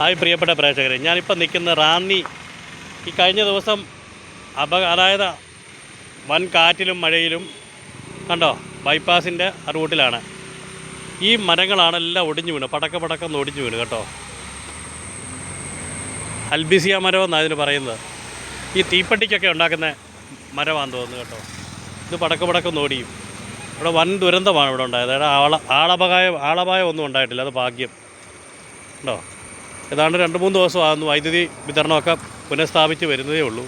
Hi പ്രിയപ്പെട്ട പ്രേക്ഷകരെ. ഞാനിപ്പോൾ നിൽക്കുന്ന റാന്നി ഈ കഴിഞ്ഞ ദിവസം അപ അതായത് വൻ കാറ്റിലും മഴയിലും കണ്ടോ ബൈപ്പാസിന്റെ റൂട്ടിലാണ്. ഈ മരങ്ങളാണ് എല്ലാം ഒടിഞ്ഞു വീണ് പടക്ക പടക്കം ഒടിഞ്ഞു വീണ് കേട്ടോ. അൽബിസിയ മരം എന്നാണ് പറയുന്നത്. ഈ തീപ്പട്ടിക്കൊക്കെ ഉണ്ടാക്കുന്ന മരമാണെന്ന് തോന്നുന്നു കേട്ടോ. ഇത് പടക്ക പടക്കം ഓടിയും ഇവിടെ വൻ ദുരന്തമാണ് ഇവിടെ ഉണ്ടായത്. ആള ആളപായം ആളപായം ഒന്നും ഉണ്ടായിട്ടില്ല അത് ഭാഗ്യം. ഉണ്ടോ ഏതാണ്ട് രണ്ട് മൂന്ന് ദിവസമാകുന്നു വൈദ്യുതി വിതരണമൊക്കെ പുനഃസ്ഥാപിച്ച് വരുന്നതേ ഉള്ളൂ.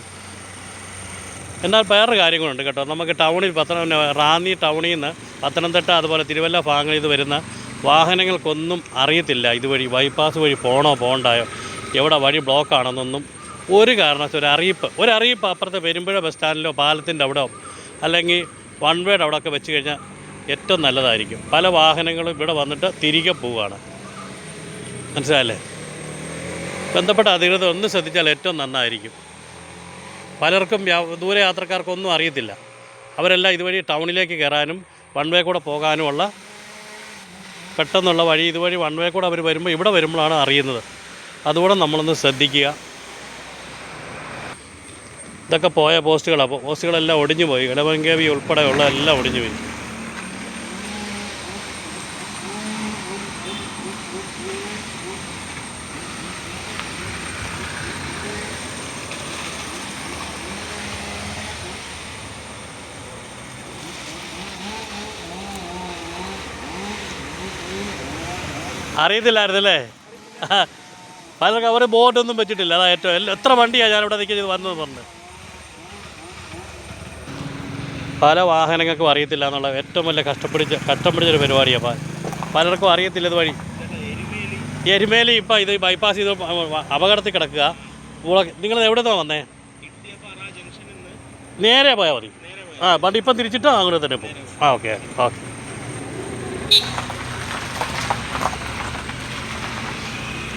എന്നാൽ വേറെ കാര്യങ്ങളുണ്ട് കേട്ടോ. നമുക്ക് ടൗണിൽ പത്തനം റാന്നി ടൗണിൽ നിന്ന് പത്തനംതിട്ട അതുപോലെ തിരുവല്ല ഭാഗങ്ങളിൽ നിന്ന് വരുന്ന വാഹനങ്ങൾക്കൊന്നും അറിയത്തില്ല ഇതുവഴി ബൈപ്പാസ് വഴി പോകണോ പോകണ്ടായോ എവിടെ വഴി ബ്ലോക്ക് ആണെന്നൊന്നും ഒരു കാരണവശാലും ഒരു അറിയിപ്പ് ഒരു അറിയിപ്പ് അപ്പുറത്തെ പെരുമ്പുഴ ബസ് സ്റ്റാൻഡിലോ പാലത്തിന്റെ അവിടെയോ അല്ലെങ്കിൽ വൺ വേയുടെ അവിടെയൊക്കെ വെച്ച് കഴിഞ്ഞാൽ ഏറ്റവും നല്ലതായിരിക്കും. പല വാഹനങ്ങളും ഇവിടെ വന്നിട്ട് തിരികെ പോവുകയാണ്. മനസ്സിലായല്ലേ? ബന്ധപ്പെട്ട അധികൃതർ ഒന്ന് ശ്രദ്ധിച്ചാൽ ഏറ്റവും നന്നായിരിക്കും. പലർക്കും ദൂര യാത്രക്കാർക്കൊന്നും അറിയത്തില്ല. അവരെല്ലാം ഇതുവഴി ടൗണിലേക്ക് കയറാനും വൺ വേ കൂടെ പോകാനുമുള്ള പെട്ടെന്നുള്ള വഴി ഇതുവഴി വൺ വേ കൂടെ അവർ വരുമ്പോൾ ഇവിടെ വരുമ്പോഴാണ് അറിയുന്നത്. അതുകൂടെ നമ്മളൊന്ന് ശ്രദ്ധിക്കുക. ഇതൊക്കെ പോയ പോസ്റ്റുകളാണ് പോസ്റ്റുകളെല്ലാം ഒടിഞ്ഞു പോയി ഇടവങ്കേവി ഉൾപ്പെടെയുള്ള എല്ലാം ഒടിഞ്ഞു പോയി അറിയത്തില്ലായിരുന്നല്ലേ? പലർക്ക് അവർ ബോർഡൊന്നും വെച്ചിട്ടില്ല. അതാ ഏറ്റവും എത്ര വണ്ടിയാണ് ഞാനിവിടെ നിൽക്കുന്നത് വന്നത് പറഞ്ഞ്. പല വാഹനങ്ങൾക്കും അറിയത്തില്ല എന്നുള്ള ഏറ്റവും വലിയ കഷ്ടപ്പിടിച്ച കഷ്ടം പിടിച്ചൊരു പരിപാടിയാണ് പലർക്കും അറിയത്തില്ല ഇത് വഴി. എരുമേലി ഇപ്പം ഇത് ബൈപ്പാസ് ചെയ്ത് അപകടത്തിൽ കിടക്കുക. നിങ്ങൾ എവിടെ നിന്നാണ് വന്നേ? നേരെ പോയാൽ മതി. ആ വണ്ടി ഇപ്പം തിരിച്ചിട്ട് അങ്ങോട്ട് തന്നെ പോകും ആ ഓക്കെ ഓക്കെ.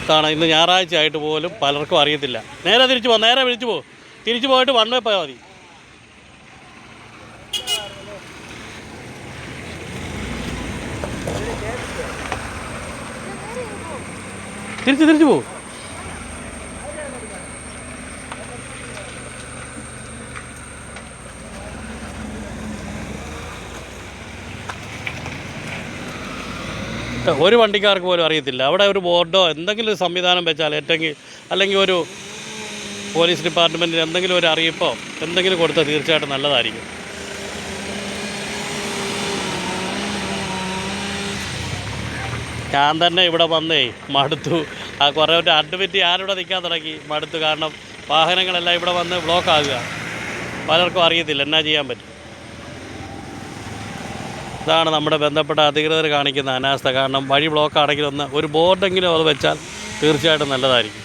ഇതാണ് ഇന്ന് ഞായറാഴ്ച ആയിട്ട് പോലും പലർക്കും അറിയത്തില്ല. നേരെ തിരിച്ചു പോ നേരെ വിളിച്ചു പോ. തിരിച്ചു പോയിട്ട് വൺ പോയാൽ മതി. തിരിച്ചു തിരിച്ചു പോ. ഒരു വണ്ടിക്കാർക്ക് പോലും അറിയത്തില്ല. അവിടെ ഒരു ബോർഡോ എന്തെങ്കിലും ഒരു സംവിധാനം വെച്ചാൽ ഏറ്റെങ്കിൽ അല്ലെങ്കിൽ ഒരു പോലീസ് ഡിപ്പാർട്ട്മെന്റിന് എന്തെങ്കിലും ഒരു അറിയിപ്പോ എന്തെങ്കിലും കൊടുത്താൽ തീർച്ചയായിട്ടും നല്ലതായിരിക്കും. ഞാൻ തന്നെ ഇവിടെ വന്നേ മടുത്തു. ആ കുറേ ഒരു അഡ്മിറ്റ് ഞാനിവിടെ നിൽക്കാൻ തുടങ്ങി മടുത്തു. കാരണം വാഹനങ്ങളെല്ലാം ഇവിടെ വന്ന് ബ്ലോക്ക് ആകുക. പലർക്കും അറിയത്തില്ല എന്നാ ചെയ്യാൻ പറ്റും? ഇതാണ് നമ്മുടെ ബന്ധപ്പെട്ട അധികൃതർ കാണിക്കുന്ന അനാസ്ഥ. കാരണം വഴി ബ്ലോക്ക് ആണെങ്കിലൊന്ന് ഒരു ബോർഡെങ്കിലും അത് വെച്ചാൽ തീർച്ചയായിട്ടും നല്ലതായിരിക്കും.